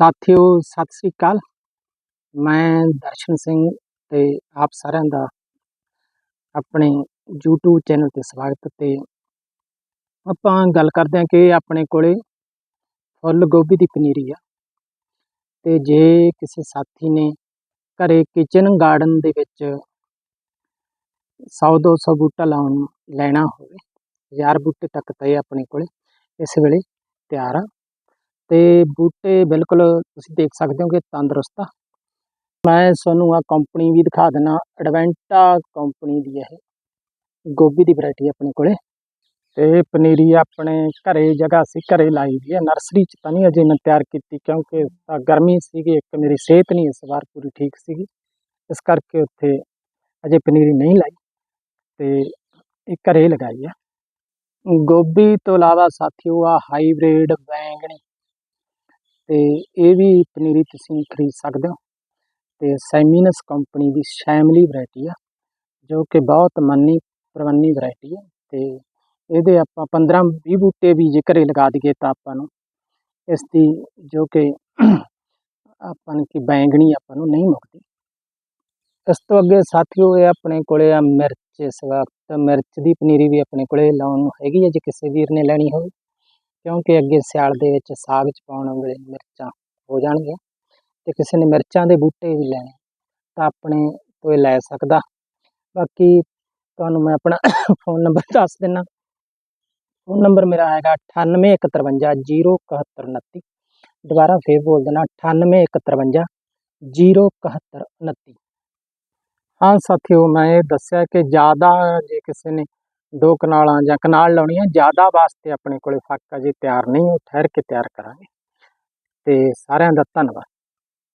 ਸਾਥੀਓ, ਸਤਿ ਸ੍ਰੀ ਅਕਾਲ। ਮੈਂ ਦਰਸ਼ਨ ਸਿੰਘ ਤੇ ਆਪ ਸਾਰਿਆਂ ਦਾ ਆਪਣੇ YouTube ਚੈਨਲ ਤੇ ਸਵਾਗਤ ਤੇ ਆਪਾਂ ਗੱਲ ਕਰਦੇ ਹਾਂ ਕਿ ਆਪਣੇ ਕੋਲੇ ਫੁੱਲ ਗੋਭੀ ਦੀ ਪਨੀਰੀ ਆ। ਤੇ ਜੇ ਕਿਸੇ ਸਾਥੀ ਨੇ ਘਰੇ ਕਿਚਨ ਗਾਰਡਨ ਦੇ ਵਿੱਚ 100 200 ਬੂਟਾ ਲਾਉਣ, ਲੈਣਾ ਹੋਵੇ, ਹਜ਼ਾਰ ਬੂਟੇ ਤੱਕ ਤਾਂ ਇਹ ਆਪਣੇ ਕੋਲੇ, ਇਸ ਵੇਲੇ ਤਿਆਰ ਆ। ਤੇ ਬੂਟੇ ਬਿਲਕੁਲ ਤੁਸੀਂ ਦੇਖ ਸਕਦੇ ਹੋ ਕਿ ਤੰਦਰੁਸਤ ਆ। ਮੈਂ ਤੁਹਾਨੂੰ ਆ ਕੰਪਨੀ ਵੀ ਦਿਖਾ ਦਿੰਨਾ ਐਡਵੈਂਟਾ ਕੰਪਨੀ ਦੀ ਇਹ ਗੋਭੀ ਦੀ ਵੈਰਾਈਟੀ ਆਪਣੇ ਕੋਲੇ। ਤੇ ਪਨੀਰੀ ਆਪਣੇ ਘਰੇ ਜਗ੍ਹਾ ਸੀ ਘਰੇ ਲਾਈ ਦੀ ਹੈ ਨਰਸਰੀ ਚ ਤਾਂ ਨਹੀਂ ਅਜੇ ਮੈਂ ਤਿਆਰ ਕੀਤੀ ਕਿਉਂਕਿ ਤਾਂ ਗਰਮੀ ਸੀਗੀ, ਇੱਕ ਮੇਰੀ ਸਿਹਤ ਨਹੀਂ ਇਸ ਵਾਰ ਪੂਰੀ ਠੀਕ ਸੀਗੀ। ਇਸ ਕਰਕੇ ਉੱਥੇ ਅਜੇ ਪਨੀਰੀ ਨਹੀਂ ਲਾਈ ਤੇ ਇਹ ਘਰੇ ਲਗਾਈ ਆ। ਗੋਭੀ ਤੋਂ ਇਲਾਵਾ ਸਾਥੀਓ ਆ ਹਾਈਬ੍ਰਿਡ ਬੈਂਗਣੀ ਤੇ ਇਹ ਵੀ ਪਨੀਰੀ ਤੁਸੀਂ ਖਰੀਦ ਸਕਦੇ ਹੋ। ਤੇ ਸੈਮੀਨਸ ਕੰਪਨੀ ਦੀ ਸ਼ੈਮਲੀ ਵੈਰਾਈਟੀ ਆ, ਜੋ ਕਿ ਬਹੁਤ ਮੰਨੀ ਪ੍ਰਵੰਨੀ ਵੈਰਾਈਟੀ ਹੈ ਤੇ ਇਹਦੇ ਆਪਾਂ 15 20 ਬੂਟੇ ਵੀ ਜੇ ਘਰੇ ਲਗਾ ਦਈਏ ਤਾਂ ਆਪਾਂ ਨੂੰ ਇਸ ਦੀ ਜੋ ਕਿ ਆਪਾਂ ਨੂੰ ਕਿ ਬੈਂਗਣੀ ਆਪਾਂ ਨੂੰ ਨਹੀਂ ਮੁੱਕਦੀ। ਇਸ ਤੋਂ ਅੱਗੇ ਸਾਥੀਓ ਇਹ ਆਪਣੇ ਕੋਲੇ ਆ ਮਿਰਚ ਇਸ ਵਕਤ। ਮਿਰਚ ਦੀ ਪਨੀਰੀ ਵੀ ਆਪਣੇ ਕੋਲੇ ਲਾਉਣ ਨੂੰ ਹੈਗੀ ਹੈ ਜੇ ਕਿਸੇ ਵੀਰ ਨੇ ਲੈਣੀ ਹੋਵੇ। ਕਿਉਂਕਿ ਅੱਗੇ ਸਿਆਲ ਦੇ ਵਿੱਚ ਸਾਗ ਚ ਪਾਉਣ ਵਾਲੇ ਮਿਰਚਾਂ ਹੋ ਜਾਣਗੀਆਂ ਤੇ ਕਿਸੇ ਨੇ ਮਿਰਚਾਂ ਦੇ ਬੂਟੇ ਵੀ ਲੈਣੇ, ਤਾਂ ਆਪਣੇ ਤੋਂ ਇਹ ਲੈ ਸਕਦਾ। ਬਾਕੀ ਤੁਹਾਨੂੰ ਮੈਂ ਆਪਣਾ ਫੋਨ ਨੰਬਰ ਦੱਸ ਦਿੰਨਾ। ਫੋਨ ਨੰਬਰ ਮੇਰਾ ਹੈਗਾ 98150729 ਦੁਬਾਰਾ ਫੇਰ ਬੋਲ ਦੇਣਾ 98150729 ਹਾਂ, ਸਾਥੀਓ, ਮੈਂ ਇਹ ਦੱਸਿਆ ਕਿ ਜ਼ਿਆਦਾ ਜੇ ਕਿਸੇ ਨੇ ਦੋ ਕਨਾਲਾਂ ਜਾਂ ਕਨਾਲ ਲਾਉਣੀ ਹੈ ਜ਼ਿਆਦਾ ਵਾਸਤੇ ਆਪਣੇ ਕੋਲੇ ਫੱਕ ਅਜੇ ਤਿਆਰ ਨਹੀਂ, ਉਹ ਠਹਿਰ ਕੇ ਤਿਆਰ ਕਰਾਂਗੇ। ਤੇ ਸਾਰਿਆਂ ਦਾ ਧੰਨਵਾਦ।